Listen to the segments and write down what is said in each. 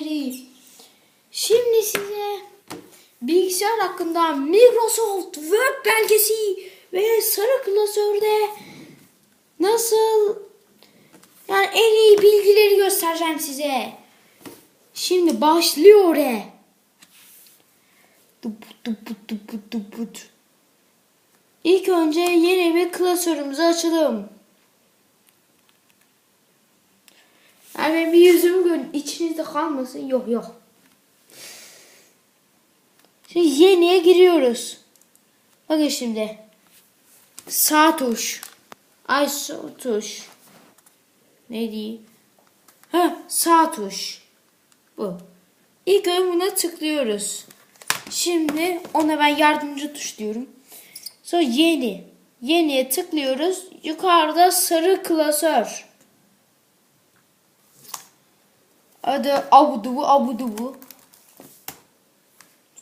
bilgileri. Şimdi size bilgisayar hakkında Microsoft Word belgesi ve sarı klasörde nasıl yani en iyi bilgileri göstereceğim size. Şimdi başlıyor. Duput. İlk önce yeni bir klasörümüzü açalım. Yani bir yüzümü görün. içinizde kalmasın. Yok yok. Şimdi yeniye giriyoruz. Bakın şimdi. Sağ tuş. Ay sağ tuş. Ne diyeyim? Ha sağ tuş. Bu. İlk önce buna tıklıyoruz. Şimdi ona ben yardımcı tuş diyorum. Sonra yeni. Yeniye tıklıyoruz. Yukarıda sarı klasör. Adı abudubu abudubu.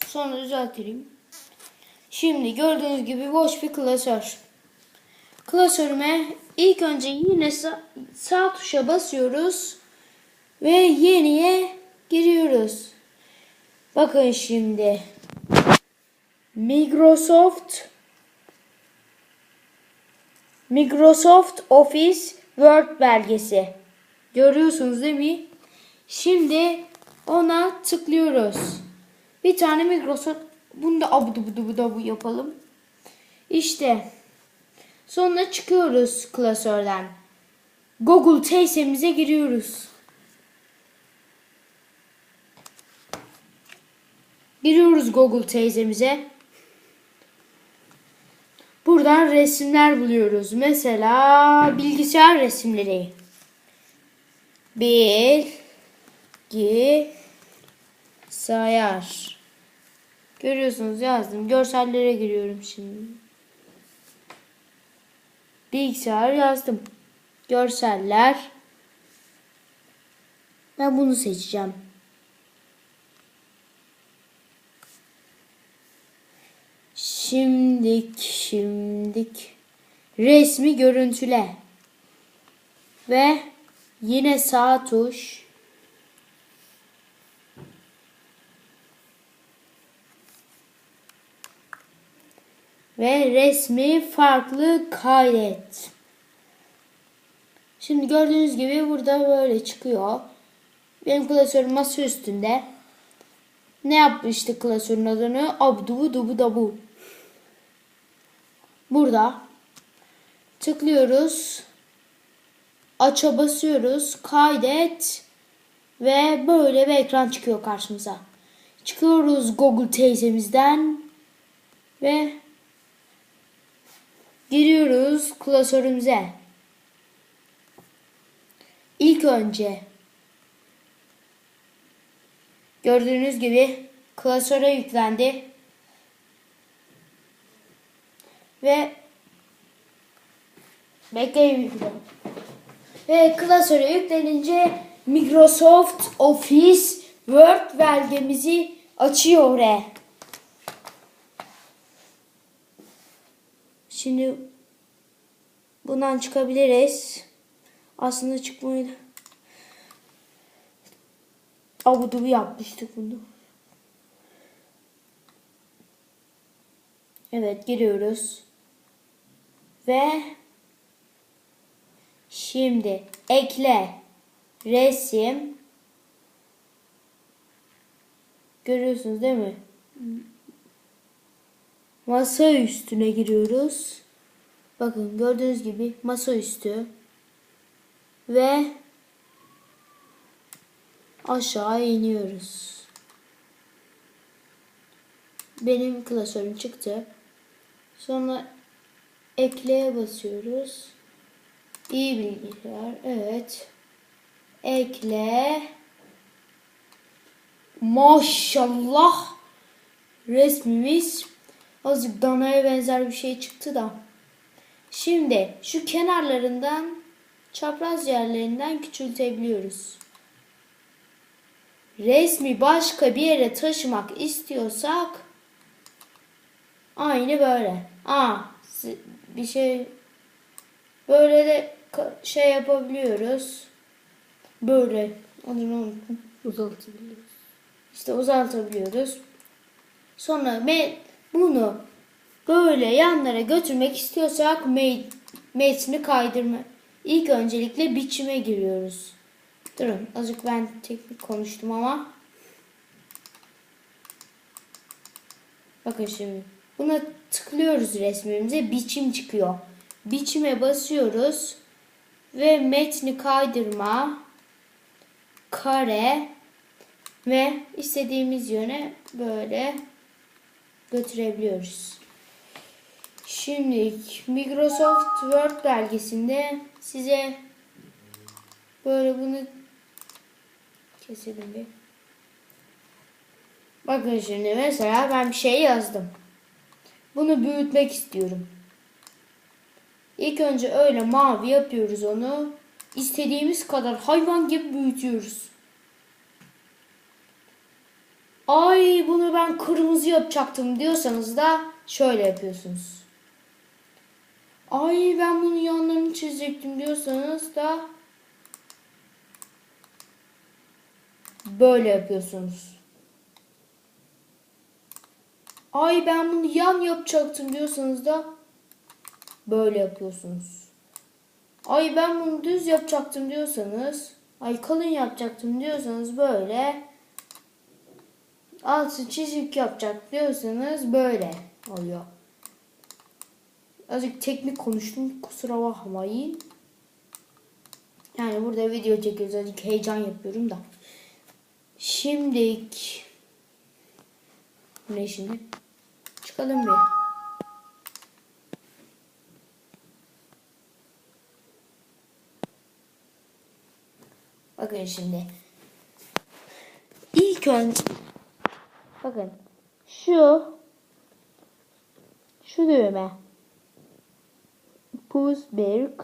Sonra düzelteyim. Şimdi gördüğünüz gibi boş bir klasör. Klasörüme ilk önce yine sağ, sağ tuşa basıyoruz ve yeniye giriyoruz. Bakın şimdi. Microsoft Microsoft Office Word belgesi. Görüyorsunuz değil mi? Şimdi ona tıklıyoruz. Bir tane Microsoft bunu da abu dubu dubu bu yapalım. İşte sonra çıkıyoruz klasörden. Google teyzemize giriyoruz. Giriyoruz Google teyzemize. Buradan resimler buluyoruz. Mesela bilgisayar resimleri. Bilgi sayar. Görüyorsunuz yazdım. Görsellere giriyorum şimdi. Bilgisayar yazdım. Görseller. Ben bunu seçeceğim. Şimdik, şimdik. Resmi görüntüle. Ve yine sağ tuş. Ve resmi farklı kaydet. Şimdi gördüğünüz gibi burada böyle çıkıyor. Benim klasörüm masa üstünde. Ne yapmıştı klasörün adını? Abdu dubu dabu. Burada tıklıyoruz. Aça basıyoruz. Kaydet. Ve böyle bir ekran çıkıyor karşımıza. Çıkıyoruz Google teyzemizden. Ve giriyoruz klasörümüze. İlk önce gördüğünüz gibi klasöre yüklendi. Ve bekleyin. Ve klasöre yüklenince Microsoft Office Word belgemizi açıyor Şimdi bundan çıkabiliriz. Aslında çıkmayı abudubu yapmıştık bunu. Evet giriyoruz. Ve şimdi ekle resim görüyorsunuz değil mi? Masa üstüne giriyoruz. Bakın gördüğünüz gibi masa üstü ve aşağı iniyoruz. Benim klasörüm çıktı. Sonra ekleye basıyoruz. İyi bilgiler. Evet. Ekle. Maşallah. Resmimiz azıcık danaya benzer bir şey çıktı da. Şimdi şu kenarlarından çapraz yerlerinden küçültebiliyoruz. Resmi başka bir yere taşımak istiyorsak aynı böyle. Aa bir şey böyle de şey yapabiliyoruz. Böyle adını unuttum. Uzatabiliyoruz. İşte uzatabiliyoruz. Sonra me- bunu böyle yanlara götürmek istiyorsak me- metni kaydırma. İlk öncelikle biçime giriyoruz. Durun azıcık ben teknik konuştum ama. Bakın şimdi. Buna tıklıyoruz resmimize. Biçim çıkıyor. Biçime basıyoruz. Ve metni kaydırma. Kare. Ve istediğimiz yöne böyle götürebiliyoruz. Şimdi Microsoft Word belgesinde size böyle bunu keselim bir. Bakın şimdi mesela ben bir şey yazdım. Bunu büyütmek istiyorum. İlk önce öyle mavi yapıyoruz onu. İstediğimiz kadar hayvan gibi büyütüyoruz. Ay bunu ben kırmızı yapacaktım diyorsanız da şöyle yapıyorsunuz. Ay ben bunu yanlarını çizecektim diyorsanız da böyle yapıyorsunuz. Ay ben bunu yan yapacaktım diyorsanız da böyle yapıyorsunuz. Ay ben bunu düz yapacaktım diyorsanız, ay kalın yapacaktım diyorsanız böyle altı çizik yapacak diyorsanız böyle oluyor. Azıcık teknik konuştum kusura bakmayın. Yani burada video çekiyoruz azıcık heyecan yapıyorum da. Şimdi ne şimdi? Çıkalım bir. Bakın şimdi. İlk önce bakın şu şu düğme Pusberg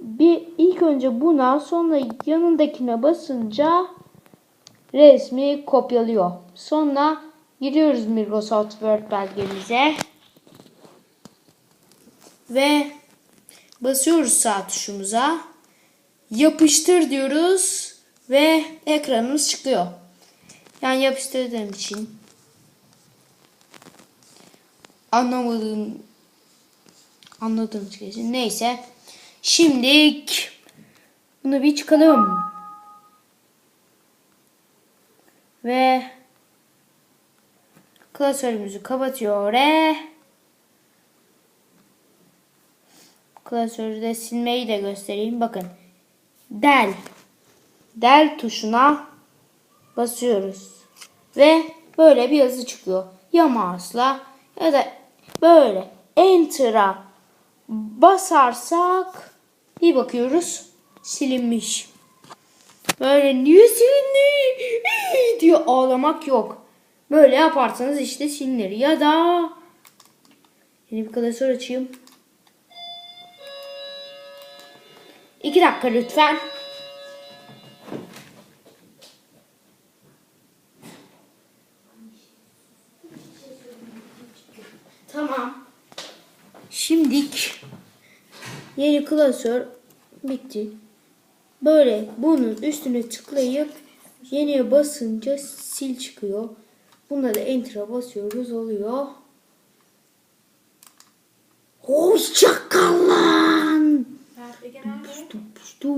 bir ilk önce buna sonra yanındakine basınca resmi kopyalıyor. Sonra giriyoruz Microsoft Word belgemize ve basıyoruz sağ tuşumuza yapıştır diyoruz ve ekranımız çıkıyor. Yani yapıştırdığım için anlamadığım anladığım için neyse. Şimdi bunu bir çıkalım. Ve klasörümüzü kapatıyor. Ve klasörü de silmeyi de göstereyim. Bakın. Del. Del tuşuna basıyoruz. Ve böyle bir yazı çıkıyor. Ya mouse'la ya da böyle enter'a basarsak bir bakıyoruz silinmiş. Böyle niye silindi diye ağlamak yok. Böyle yaparsanız işte silinir. Ya da yeni bir klasör açayım. İki dakika lütfen. Tamam. Şimdik yeni klasör bitti. Böyle bunun üstüne tıklayıp yeniye basınca sil çıkıyor. Bunda da enter'a basıyoruz oluyor. Hoşçakalın. Pustu pustu.